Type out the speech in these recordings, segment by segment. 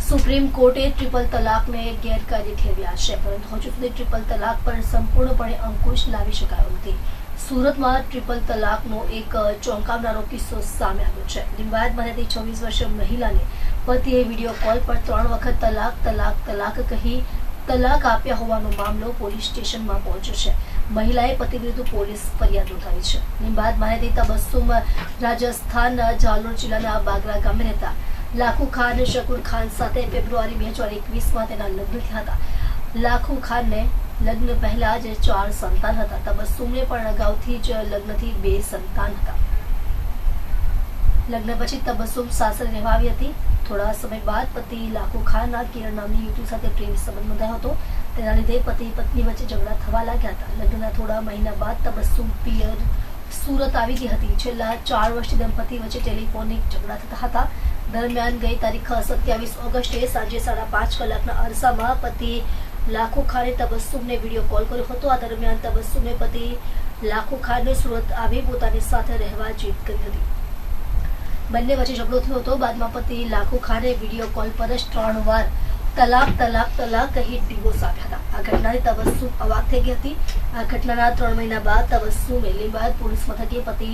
Supreme કોર્ટે triple તલાકને ગેરકાયદે ઠેરવ્યા છે, પરંતુ હજુ સુધી ટ્રિપલ તલાક પર સંપૂર્ણપણે અંકુશ લાવી શકાયો નથી. સુરતમાં ટ્રિપલ તલાકનો એક ચોંકાવનારો કિસ્સો સામે આવ્યો છે. લિંબાયત બનેતી છવ્વીસ વર્ષીય મહિલાને પતિએ વીડિયો કોલ પર ત્રણ વખત તલાક તલાક તલાક કહી તલાક આપ્યા હોવાનો મામલો પોલીસ સ્ટેશનમાં પહોંચ્યો છે. મહિલાએ પતિ વિરુદ્ધ પોલીસ ફરિયાદ નોંધાવી છે. લિંબાયત માહિતી તબસ્સુમ રાજસ્થાનના જાલોર જિલ્લાના બાગરા ગામે રહેતા લાખુ ખાન શકુર ખાન સાથે ફેબ્રુઆરી બે હજાર એકવીસમાં તેના લગ્ન થયા હતા. લાખુ ખાનને લગ્ન પહેલા જ ચાર સંતાન હતા. તબસ્સુમને પણ અગાઉથી જ લગ્નથી બે સંતાન હતા. લગ્ન પછી તબસ્સુમ સાસરે રહેવા આવી હતી. થોડા સમય બાદ પતિ લાખુ ખાનના કિરણ નામની યુવતી સાથે પ્રેમ સંબંધ બંધાયો હતો. તેના લીધે પતિ પત્ની વચ્ચે ઝઘડા થવા લાગ્યા હતા. લગ્નના થોડા મહિના બાદ તબસ્સુમ પિયર સુરત આવી ગઈ હતી. છેલ્લા ચાર વર્ષથી દંપતી વચ્ચે ટેલિફોનિક ઝઘડા થતા હતા. દરમિયાન ગઈ તારીખ સત્યાવીસ ઓગસ્ટે સાંજે સાડા પાંચ કલાકના અરસામાં પતિ લાખો ખાને તબસ્સુમને વીડિયો કોલ કર્યો હતો. આ દરમિયાન તબસ્સુમે પતિ લાખો ખાનને સુરત આવી પોતાની સાથે રહેવા જીત કરી હતી. બંને વચ્ચે ઝઘડો થયો હતો. બાદમાં પતિ લાખો ખાને વીડિયો કોલ પર જ ત્રણ વાર તલાક તલાક તલાક કહી ડિવોર્સ આપ્યા હતા આ ઘટનાની તબસ્સુમ અવાક થઈ ગઈ હતી. આ ઘટનાના ત્રણ મહિના બાદ તબસ્સુમે બાદ પોલીસ મથકે પતિ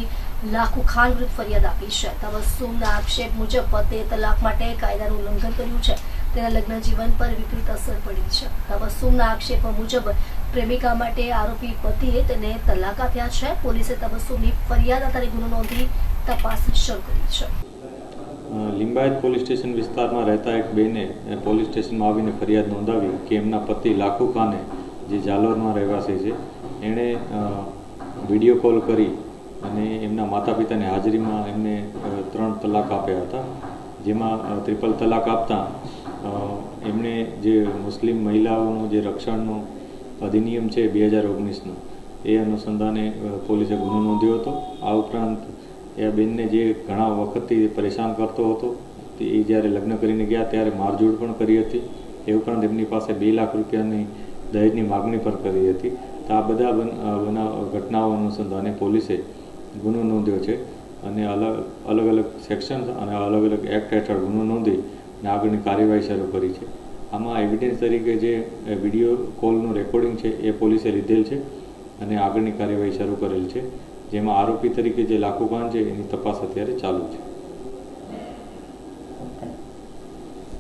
લાખુ ખાન વિરુદ્ધ ફરિયાદ આપી છે. તબસ્સુમના આક્ષેપ મુજબ પતિએ તલાક માટે કાયદાનું ઉલ્લંઘન કર્યું છે. તેના લગ્ન જીવન પર વિપરીત અસર પડી છે. તબસ્સુમના આક્ષેપો મુજબ પ્રેમિકા માટે આરોપી પતિએ તેને તલાક આપ્યા છે. પોલીસે તબસ્સુમની ફરિયાદ આધારે ગુનો નોંધી તપાસ શરૂ કરી છે. લિંબાયત પોલીસ સ્ટેશન વિસ્તારમાં રહેતા એક બેને પોલીસ સ્ટેશનમાં આવીને ફરિયાદ નોંધાવી કે એમના પતિ લાખુ ખાને જે જાલોરમાં રહેવાસી છે, એણે વીડિયો કોલ કરી અને એમના માતા પિતાની હાજરીમાં એમને ત્રણ તલાક આપ્યા હતા, જેમાં ત્રિપલ તલાક આપતા એમણે જે મુસ્લિમ મહિલાઓનું જે રક્ષણનું અધિનિયમ છે બે હજાર ઓગણીસનું, એ અનુસંધાને પોલીસે ગુનો નોંધ્યો હતો. આ ઉપરાંત એ બેનને જે ઘણા વખતથી પરેશાન કરતો હતો, તે એ જ્યારે લગ્ન કરીને ગયા ત્યારે મારઝૂડ પણ કરી હતી. એ ઉપરાંત એમની પાસે બે લાખ રૂપિયાની દહેજની માગણી પણ કરી હતી. તો આ બધા બનાવ ઘટનાઓ અનુસંધાને પોલીસે ગુનો નોંધ્યો છે અને અલગ અલગ અલગ સેક્શન અને અલગ અલગ એક્ટ હેઠળ ગુનો નોંધી અને આગળની કાર્યવાહી શરૂ કરી છે. આમાં એવિડન્સ તરીકે જે વીડિયો કોલનું રેકોર્ડિંગ છે એ પોલીસે લીધેલ છે અને આગળની કાર્યવાહી શરૂ કરેલ છે. જેમાં આરોપી તરીકે જે લાખુ ખાન છે એની તપાસ અત્યારે ચાલુ છે.